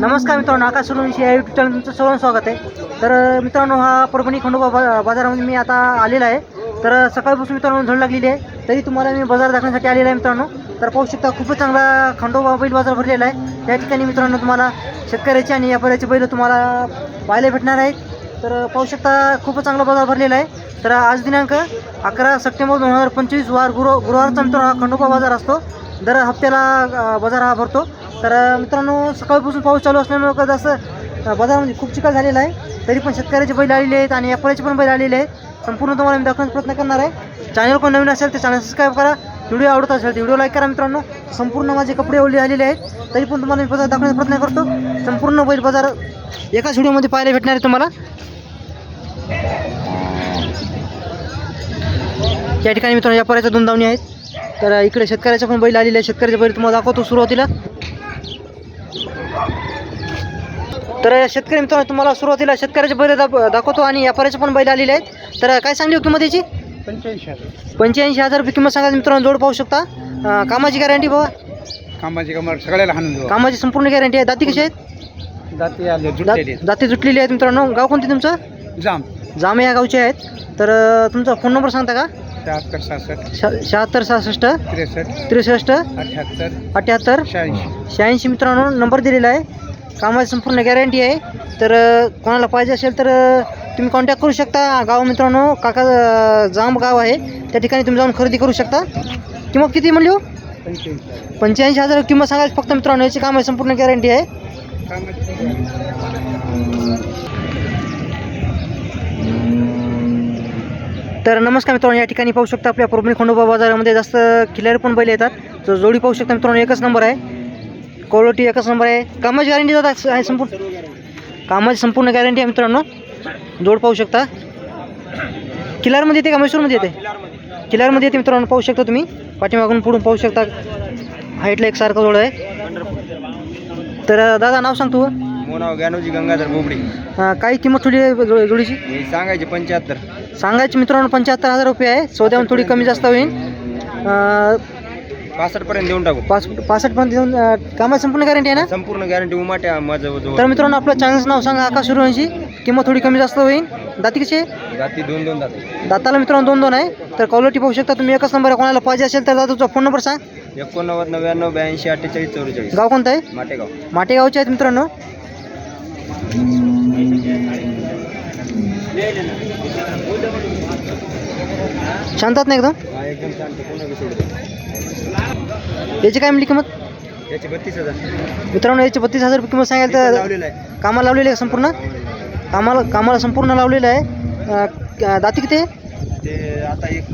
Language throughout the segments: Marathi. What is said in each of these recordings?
नमस्कार मित्रांनो आकाश सोलूनशी या यूट्यूब चॅनल तुमचं स्वागत आहे. तर मित्रांनो हा परभणी खंडोबा बा बाजारामध्ये मी आता आलेला आहे. तर सकाळपासून मित्रांनो झड लागलेली आहे. तरी तुम्हाला मी बाजार दाखवण्यासाठी आलेला आहे मित्रांनो. तर पाहू शकता खूपच चांगला खंडोबा बैल बाजार भरलेला आहे. त्या ठिकाणी मित्रांनो तुम्हाला शेतकऱ्याची आणि व्यापाऱ्याचे बैल तुम्हाला पाहायला भेटणार आहेत. तर पाहू शकता खूपच चांगला बाजार भरलेला आहे. तर आज दिनांक अकरा सप्टेंबर दोन हजार पंचवीस वार गुरु गुरुवारचा मित्रांनो हा खंडोबा बाजार असतो. दर हप्त्याला बाजार हा भरतो. तर मित्रांनो सकाळपासून पाऊस चालू असल्यामुळे कसं असं बाजारामध्ये खूप चिखल झालेला आहे. तरी पण शेतकऱ्याचे बैल आलेले आहेत आणि व्यापाऱ्याचे पण बैल आलेले आहेत. संपूर्ण तुम्हाला मी दाखवण्याचा प्रयत्न करणार आहे. चॅनल कोण नवीन असेल तर चॅनल सबस्क्राईब करा. व्हिडिओ आवडत असेल तर व्हिडिओ लाईक करा मित्रांनो. संपूर्ण माझे कपडे ओले आलेले आहेत. तरी पण तुम्हाला मी बाजार दाखवण्याचा प्रयत्न करतो. संपूर्ण बैल बाजार एकाच व्हिडिओमध्ये पाहायला भेटणार आहे तुम्हाला. या ठिकाणी मित्रांनो व्यापाऱ्याच्या दोन धावणी आहेत. तर इकडे शेतकऱ्याचे पण बैल आलेले आहेत. शेतकऱ्याचे बैल तुम्हाला दाखवतो सुरुवातीला. तर शेतकरी मित्रांनो तुम्हाला सुरुवातीला शेतकऱ्याचे बैल दाख दाखवतो आणि व्यापाऱ्याचे पण बैल आलेले आहेत. तर काय सांगली हो किंमत याची पंच्याऐंशी हजार. पंच्याऐंशी हजार रुपये किंमत सांगा मित्रांनो जोड पाहू शकता. कामाची गॅरंटी बाबा कामाची कमर सगळ्याला हाणून कामाची संपूर्ण गॅरंटी आहे. दाती कशी आहेत? जाते आले दात- जुटलेले दाती आहेत मित्रांनो. गाव कोणते तुमचं? जाम जामे या गावचे आहेत. तर तुमचा फोन नंबर सांगता का? शहात्तर सहासष्ट शहा शहात्तर सहासष्ट त्रेसष्ट त्रेसष्ट अठ्याहत्तर अठ्याहत्तर शहाऐंशी. शहाऐंशी मित्रांनो नंबर दिलेला आहे. कामाची संपूर्ण गॅरंटी आहे. तर कोणाला पाहिजे असेल तर तुम्ही कॉन्टॅक्ट करू शकता. गाव मित्रांनो काका जांब गाव आहे. त्या ठिकाणी तुम्ही जाऊन खरेदी करू शकता. किंमत किती म्हणली हो? पंच्याऐंशी पंच्याऐंशी हजार किंमत सांगायची फक्त मित्रांनो. याची कामाची संपूर्ण गॅरंटी आहे. तर नमस्कार मित्रांनो. या ठिकाणी पाहू शकता आपल्या परभणी खंडोबा बाजारामध्ये जास्त खिलारी पण बैल येतात. तर जोडी पाहू शकता मित्रांनो एकच नंबर आहे. क्वालिटी एकच नंबर आहे. कामाची गॅरंटी जातात आहे संपूर्ण. कामाची संपूर्ण गॅरंटी आहे मित्रांनो. जोड पाहू शकता. किल्लारमध्ये येते का? मैसूरमध्ये येते? किल्लारमध्ये येते मित्रांनो. पाहू शकता तुम्ही. पाठीमागून पुढून पाहू शकता. हाईटला एक सारखं जोड आहे. तर दादा नाव सांगतो मोनाव ज्ञानोजी गंगाधर बोबडे. काही किंमत थोडी आहे जोडीची? सांगायचे पंच्याहत्तर. सांगायची मित्रांनो पंच्याहत्तर हजार रुपये आहे. सौद्याहून थोडी कमी जास्त होईल. पासष्ट पर्यंत देऊन टाकू. पाच पासष्टपर्यंत देऊन अं, कामाची संपूर्ण गॅरंटी आहे ना? संपूर्ण गॅरंटी उमाट्या माझं तर मित्रांनो आपलं चॅनलचं नाव सांगा आकाश सूर्यवंशी. किंमत थोडी कमी जास्त होईल. दाती कशी आहे? जाती दोन दोन जाते दाताला मित्रांनो दोन दोन आहे. तर क्वालिटी पाहू शकता तुम्ही. एकच नंबर आहे. कोणाला पाहिजे असेल तर दादा तुझा फोन नंबर सांग. एकोणनव्वद नव्याण्णव ब्याऐंशी अठ्ठेचाळीस चौवेचाळीस. गाव कोणतं आहे? माटेगाव. माटेगावचे आहेत मित्रांनो. शांतात नाही एकदम? हा एकदम शांत. कोणा सोडतो याची काय म्हणली किंमत? याचे बत्तीस हजार. मित्रांनो याची बत्तीस हजार रुपये किंमत सांगायला तर लावलेलं आहे. कामाला लावलेली आहे संपूर्ण? कामाला कामाला संपूर्ण लावलेलं आहे. अं, क- दाती किती आहे? ते आता एक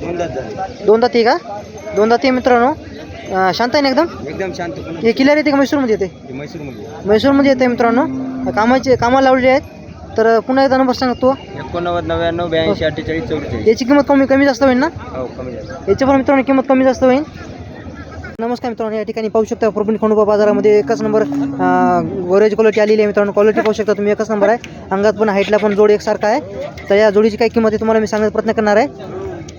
दोन दात झाले. दोन दाती आहे का? दोन दाती आहे मित्रांनो. अं, शांत आहे ना एकदम? एकदम शांत हे किल्ल्यार येते का मैसूरमध्ये येते? म्हैसूरमध्ये मैसूरमध्ये. येते मित्रांनो. कामाचे कामाला लावलेले आहेत. तर पुन्हा एकदा नंबर सांगतो एकोणनव्वद नव्याण्णव ब्याऐंशी अठ्ठेचाळीस चौवेचाळीस. याची किंमत कमी कमी जास्त होईल ना? हो कमी झालं याची पण मित्रांनो किंमत कमी जास्त होईल. नमस्कार मित्रांनो या ठिकाणी पाहू शकता परभणी खंडोबा बाजारामध्ये एकच नंबर गोरेज क्वालिटी आलेली आहे मित्रांनो. क्वालिटी पाहू शकता तुम्ही एकच नंबर आहे. अंगात पण हाईटला पण जोड एकसारखा आहे. तर या जोडीची काय किंमत आहे तुम्हाला मी सांगण्याचा प्रयत्न करणार आहे.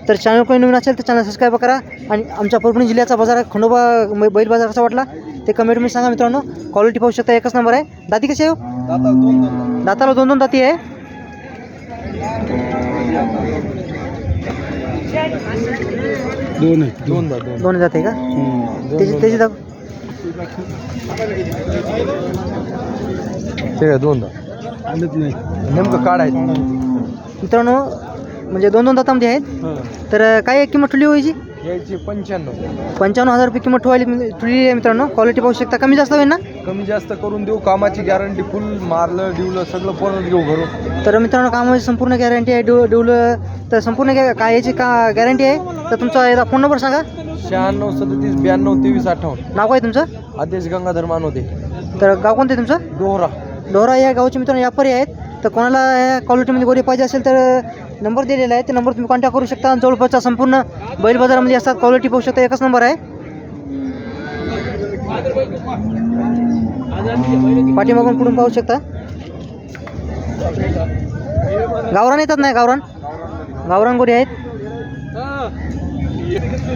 तर चॅनल कोणी नवीन असेल तर चॅनल सबस्क्राईब करा आणि आमच्या परभणी जिल्ह्याचा बाजार खंडोबा बैल बाजार कसा वाटला ते कमेंटमध्ये सांगा मित्रांनो. क्वालिटी पाहू शकता एकच नंबर आहे. दाती कशी आहे हो? दाताला दोन दोन दाती आहे. दोन दोन दोन दोन जाते का? त्याची त्याची ते दोन आलंच नाही. नेमकं काढायचं. मित्रांनो म्हणजे दोन दोन दातामध्ये आहेत. तर काय किंमत ठुली व्हायची यायची पंच्याण्णव. पंचावन्न हजार रुपये किंमत ठेवायली ठुली आहे मित्रांनो. क्वालिटी पाहू शकता. कमी जास्त होईल ना? कमी जास्त करून देऊ. कामाची गॅरंटी फुल मारलं डिवलं सगळं परत घेऊ घरून. तर मित्रांनो कामाची संपूर्ण गॅरंटी आहे. डिव डिवलं तर संपूर्ण काय याची का गॅरंटी आहे? तर तुमचा एकदा फोन नंबर सांगा. शहाण्णव सदतीस ब्याण्णव तेवीस अठ्ठावन्न. नाव काय तुमचं? आदेश गंगाधर मानवते तर गाव कोणतं आहे तुमचं? डोहरा. लोहरा या गावचे मित्रांनो व्यापारी आहेत. तर कोणाला या क्वालिटीमध्ये गोरी पाहिजे असेल तर नंबर दिलेला आहे. ते नंबर तुम्ही कॉन्टॅक्ट करू शकता आणि जवळपासचा संपूर्ण बैल बाजारामध्ये असतात. क्वालिटी पाहू शकता. एकच नंबर आहे. पाठीमागून पुढून पाहू शकता? गावरान येतात नाही गावरान? गावरान गोडी आहेत.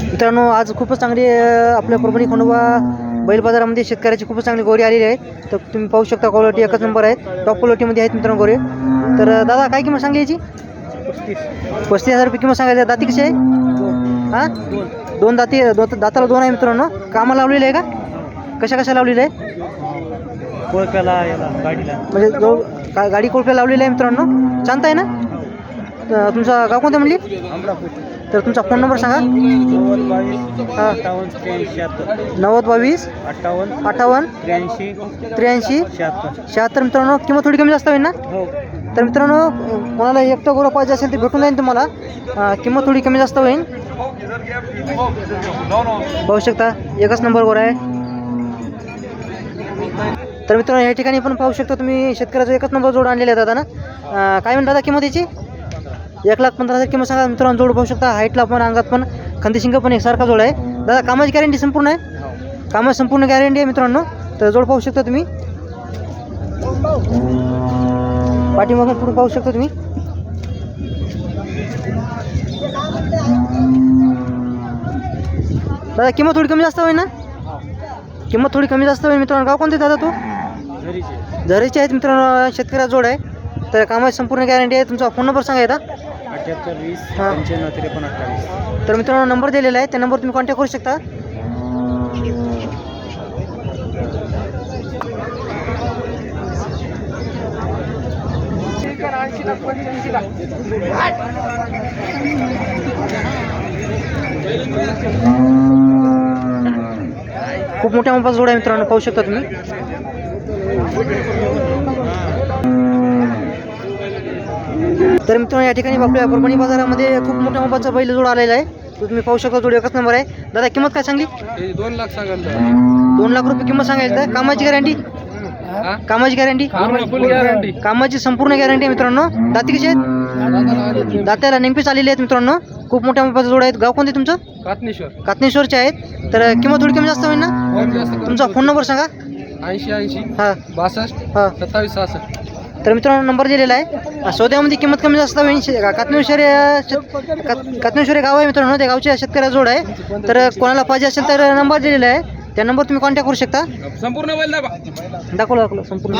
मित्रांनो आज खूपच चांगली आपल्या परभणी खंडोबा बैल बाजारामध्ये शेतकऱ्याची खूपच चांगली गोरी आलेली आहेत तर तुम्ही पाहू शकता क्वालिटी एकच नंबर आहेत टॉप क्वालिटीमध्ये आहेत मित्रांनो गोरे. तर दादा काय किंमत सांगली याची? पस्तीस हजार रुपये किंमत सांगायची दाती कशी आहे? हां? दोन दाती दोन दाताला दोन आहे मित्रांनो. कामाला लावलेलं आहे का? कशा कशा लावलेलं आहे? कोळप्याला गाडीला. म्हणजे जो का गाडी कोळप्या लावलेली आहे मित्रांनो. शांत आहे ना? तुमचं गाव कोणतं म्हणली? तर तुमचा फोन नंबर सांगा. नव्वद बावीस हां अठ्ठावन्न त्र्याऐंशी शहात्तर. नव्वद बावीस. अठ्ठावन्न. अठ्ठावन्न. त्र्याऐंशी. त्र्याऐंशी. शहात्तर. शहात्तर मित्रांनो किंमत थोडी कमी जास्त होईल ना? हो. तर मित्रांनो कोणाला एकटं गोरं पाहिजे असेल ते भेटून जाईल तुम्हाला. अं, किंमत थोडी कमी जास्त होईल. पाहू शकता एकच नंबर गोरा आहे. तर मित्रांनो या ठिकाणी पण पाहू शकता तुम्ही शेतकऱ्याचा एकच नंबर जोड आणलेला आहे दादा ना? अं, काय म्हणता दादा किंमत याची? एक लाख पंधरा हजार किंमत सांगा. मित्रांनो जोड पाहू शकता. हाईटला पण अंगात पण खंदीशिंग पण एकसारखा जोड आहे. दादा कामाची गॅरंटी संपूर्ण आहे? कामाची संपूर्ण गॅरंटी आहे मित्रांनो. तर जोड पाहू शकता तुम्ही. पाठीमागून पुढे पाहू शकता तुम्ही. दादा किंमत थोडी कमी जास्त होईल ना? किंमत थोडी कमी जास्त होईल मित्रांनो. गाव कोणते दादा तू? झरीचे. आहेत मित्रांनो शेतकऱ्या जोड आहे. तर कामाची संपूर्ण गॅरंटी आहे. तुमचा फोन नंबर सांगा येता अठ्याहत्तर वीस हा. पंच्याण्णव त्रेपन्न अठ्ठावीस. तर मित्रांनो नंबर दिलेला आहे. त्या नंबर तुम्ही कॉन्टॅक्ट करू शकता. खूप मोठ्या मापाचा जोड आहे मित्रांनो पाहू शकता तुम्ही. तर मित्रांनो या ठिकाणी आपल्या परभणी बाजारामध्ये खूप मोठ्या मापाचा बैल जोड आलेला आहे. तो तुम्ही पाहू शकता जोड एकच नंबर आहे. दादा किंमत काय सांगली? दोन लाख सांगा दोन लाख रुपये किंमत सांगायची का? कामाची गॅरंटी कामाची गॅरंटी कामाची संपूर्ण गॅरंटी आहे मित्रांनो. दाती कशी आहेत? दात्याला नेमकीच आलेली आहेत मित्रांनो. खूप मोठ्या मापाचा जोड आहेत. गाव कोणते तुमचं? कातनेश्वर. कातनेश्वरचे आहेत. तर किंमत थोडी कमी जास्त होईल ना? तुमचा फोन नंबर सांगा. ऐंशी ऐंशी हां. बासष्ट हां. सत्तावीस सहासष्ट. तर मित्रांनो नंबर दिलेला आहे. सौद्यामध्ये किंमत कमी जास्त होईल. शे- कातनेश्वरी कातनेश्वरी गाव आहे मित्रांनो त्या गावच्या शेतकऱ्या जोड आहे. तर कोणाला पाहिजे असेल तर नंबर दिलेला आहे. त्या नंबर तुम्ही कॉन्टॅक्ट करू शकता. संपूर्ण बैल दाबा. दाखवलं दाखवलं संपूर्ण.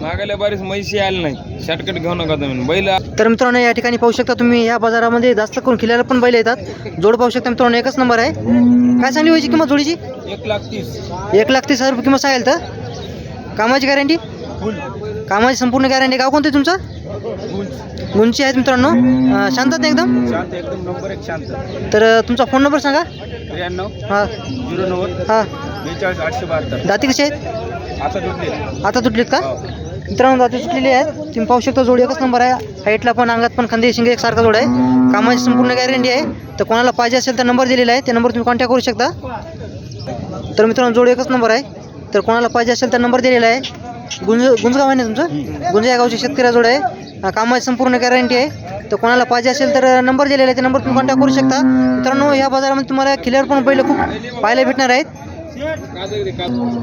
मागायला बरीच म्हैशी आली नाही. शॉर्टकट घेऊ नका तुम्ही. बैल तर मित्रांनो या ठिकाणी पाहू शकता तुम्ही या बाजारामध्ये जास्त करून खिल्याला पण बैल येतात. जोड पाहू शकता मित्रांनो एकच नंबर आहे. काय सांगली व्हायची किंमत जोडीची? एक लाख तीस. एक लाख तीस हजार रुपये किंमत सांगेल तर. कामाची गॅरंटी कामाची संपूर्ण गॅरंटी गाव कोणते तुमचं? गुंची आहेत मित्रांनो. शांतात ना एकदम? शांत एकदम नंबर एक शांत. तर तुमचा फोन नंबर सांगा. त्र्याण्णव हां. झिरो नव्वद हां. बेचाळीस आठशे बहात्तर. दाती कशी आहेत? आता जुटले आता तुटलीत का? मित्रांनो दाती सुटलेली आहेत. तुम्ही पाहू शकता जोड एकच नंबर आहे. हाईटला पण अंगात पण खांदे शिंगे एकसारखा जोड आहे. कामाची संपूर्ण गॅरंटी आहे. तर कोणाला पाहिजे असेल तर नंबर दिलेला आहे. त्या नंबर तुम्ही कॉन्टॅक्ट करू शकता. तर मित्रांनो जोड एकच नंबर आहे. तर कोणाला पाहिजे असेल तर नंबर दिलेला आहे. गुंज गुंजगाव आहे ना तुमचं? गुंज या गावचे शेतकरी जोड आहे कामाची संपूर्ण गॅरंटी आहे. तर कोणाला पाहिजे असेल तर नंबर दिलेला आहे. त्या नंबर तुम्ही कॉन्टॅक्ट करू शकता. मित्रांनो या बाजारामध्ये तुम्हाला खिल्यावर पण बैल खूप पाहायला भेटणार आहेत.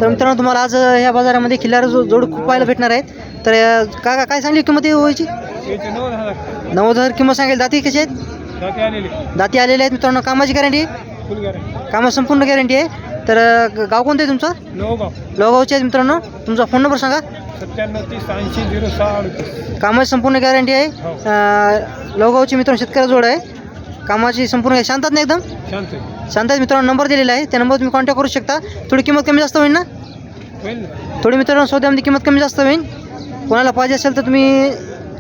तर मित्रांनो तुम्हाला आज या बाजारामध्ये खिल्लार जोड खूप पाहायला भेटणार आहेत. तर का काय सांगली किंमत व्हायची नव्वद हजार किंमत सांगेल. दाती कशी आहेत? दाती आलेले. आहेत मित्रांनो. कामाची गॅरंटी कामाची संपूर्ण गॅरंटी आहे. तर गाव कोणतं आहे तुमचं? नवगाव. लोगावचे आहेत मित्रांनो. तुमचा फोन नंबर सांगा. सत्त्याण्णव तीस ऐंशी झिरो सहा अडतीस. कामाची संपूर्ण गॅरंटी आहे. अं, लोगावचे मित्रांनो शेतकरी जोड आहे. कामाची संपूर्ण शांतात ना एकदम? शांत शांत आहेत मित्रांनो नंबर दिलेला आहे. त्या नंबर तुम्ही कॉन्टॅक्ट करू शकता. थोडी किंमत कमी जास्त होईल ना? होईल थोडी मित्रांनो सौद्यामध्ये किंमत कमी जास्त होईल. कोणाला पाहिजे असेल तर तुम्ही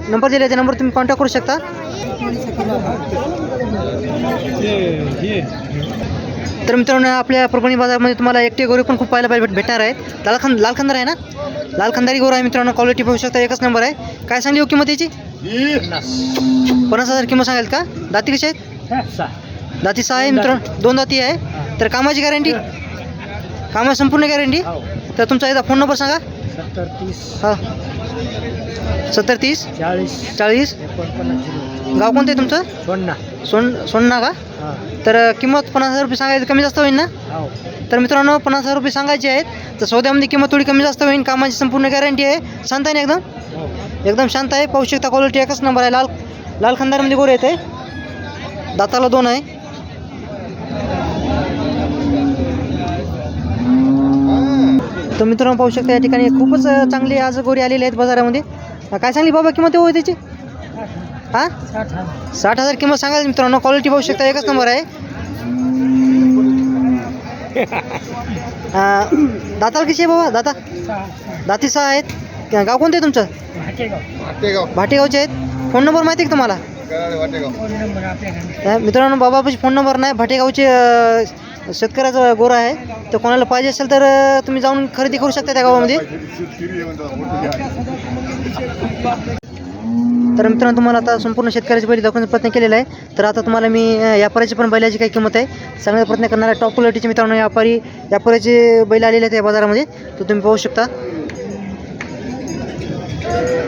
नंबर दिला त्या नंबर तुम्ही कॉन्टॅक्ट करू शकता. तर मित्रांनो आपल्या परभणी बाजारामध्ये तुम्हाला एकटे गोरे पण खूप पाहायला भेट भेटणार आहेत. लाल खंद लाल खंदार आहे ना? लाल खंदारी गोरा आहे मित्रांनो क्वालिटी पाहू शकता एकच नंबर आहे. काय सांगली हो किंमत याची? पन्नास हजार किंमत सांगाल का? दाती कशी आहेत? दाती सहा आहे मित्रांनो दोन दाती आहे. तर कामाची गॅरंटी कामाची संपूर्ण गॅरंटी तर तुमचा एकदा फोन नंबर सांगा. सत्तर तीस. हां. सत्तर तीस? चाळीस. चाळीस? गाव कोणतं आहे तुमचं? सोन्ना. सोन सोन्ना का? तर किंमत पन्नास हजार रुपये सांगायचं कमी जास्त होईल ना? हो. तर मित्रांनो पन्नास हजार रुपये सांगायचे आहेत. तर सौद्यामध्ये किंमत थोडी कमी जास्त होईल कामाची संपूर्ण गॅरंटी आहे. शांत आहे ना एकदम? हो. एकदम शांत आहे. पाहू शकता क्वालिटी एकच नंबर आहे. लाल लाल खंदारमध्ये गोरे येते दाताला दोन आहे. तर मित्रांनो पाहू शकता या ठिकाणी खूपच चांगली आज गोरी आलेली आहेत बाजारामध्ये. काय सांगली बाबा किंमत होय त्याची? हां साठ हजार किंमत सांगायला मित्रांनो क्वालिटी पाहू शकता एकच नंबर आहे दाताला कशी आहे बाबा दाता दाती सहा आहेत गाव कोणतं आहे तुमचं भाटेगावचे आहेत फोन नंबर माहिती आहे का तुम्हाला मित्रांनो बाबापाशी फोन नंबर नाही भाटेगावचे शेतकऱ्याचा गोरा आहे तर कोणाला पाहिजे असेल तर तुम्ही जाऊन खरेदी करू शकता त्या गावामध्ये तर मित्रांनो तुम्हाला आता संपूर्ण शेतकऱ्याची बैल दाखवण्याचा प्रयत्न केलेला आहे. तर आता तुम्हाला मी व्यापाऱ्याची पण बैलाची काय किंमत आहे सांगण्याचा प्रयत्न करणार आहे. टॉप क्वालिटीचे मित्रांनो व्यापारी व्यापाऱ्याचे बैल आलेले आहेत या बाजारामध्ये. तर तुम्ही पाहू शकता.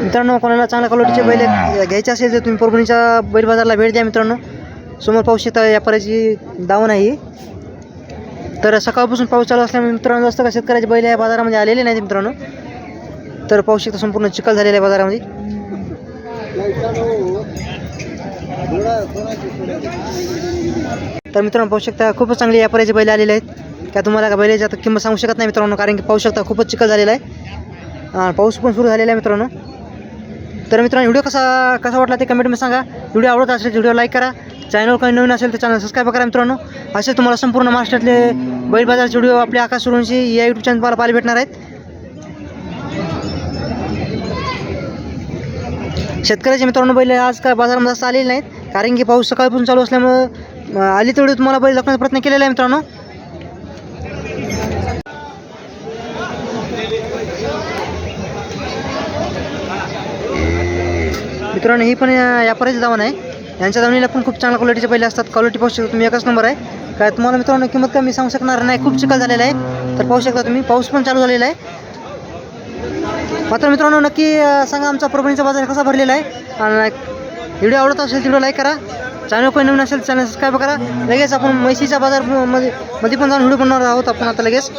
मित्रांनो कोणाला चांगल्या क्वालिटीचे बैल घ्यायचे असेल तर तुम्ही परभणीच्या बैल बाजारला भेट द्या मित्रांनो. समोर पाहू शकता व्यापाऱ्याची दावण आहे तर सकाळपासून पाऊस चालू असल्यामुळे मित्रांनो जास्त का शेतकऱ्याचे बैल या बाजारामध्ये आलेले नाहीत मित्रांनो. तर पाहू शकता संपूर्ण चिखल झालेला आहे बाजारामध्ये. तर मित्रांनो पाहू शकता खूपच चांगले व्यापाऱ्याचे बैल आलेले आहेत. का तुम्हाला का बैलाची आता किंमत सांगू शकत नाही मित्रांनो कारण की पाहू शकता खूपच चिखल झालेला आहे. पाऊस पण सुरू झालेला आहे मित्रांनो. तर मित्रांनो व्हिडिओ कसा कसा वाटला ते कमेंटमध्ये सांगा. व्हिडिओ आवडत असेल व्हिडिओ लाईक करा. चॅनल काही नवीन असेल तर चॅनल सबस्क्राईब करा मित्रांनो. असे तुम्हाला संपूर्ण महाराष्ट्रातले बैल बाजारचे व्हिडिओ आपल्या आकाश सुरूंशी या यूट्यूब चॅनल तुम्हाला पाहायला भेटणार आहेत. शेतकऱ्याचे मित्रांनो बैल आज काय बाजारामध्ये जास्त आलेले नाहीत कारण की पाऊस सकाळपासून चालू असल्यामुळं आली तेवढी तुम्हाला बैल दाखवण्याचा प्रयत्न केलेला आहे मित्रांनो. मित्रांनो ही पण अं, व्यापाऱ्याची दावण आहे. यांच्या दावणीला पण खूप चांगल्या क्वालिटीचे पहिले असतात. क्वालिटी पाहू शकता तुम्ही एकच नंबर आहे. काय तुम्हाला मित्रांनो किंमत कमी सांगू शकणार नाही. खूप चिखल झालेला आहे. तर पाहू शकता तुम्ही पाऊस पण चालू झालेला आहे. मात्र मित्रांनो नक्की सांगा आमचा परभणीचा बाजार कसा भरलेला आहे. आणि व्हिडिओ आवडत असेल व्हिडिओ लाईक करा. चॅनल कोणी नवीन असेल चॅनल सबस्क्राईब करा. लगेच आपण म्हैसीच्या बाजारमध्ये मध्ये पण जाऊन व्हिडिओ बनवणार आहोत आपण आता लगेच.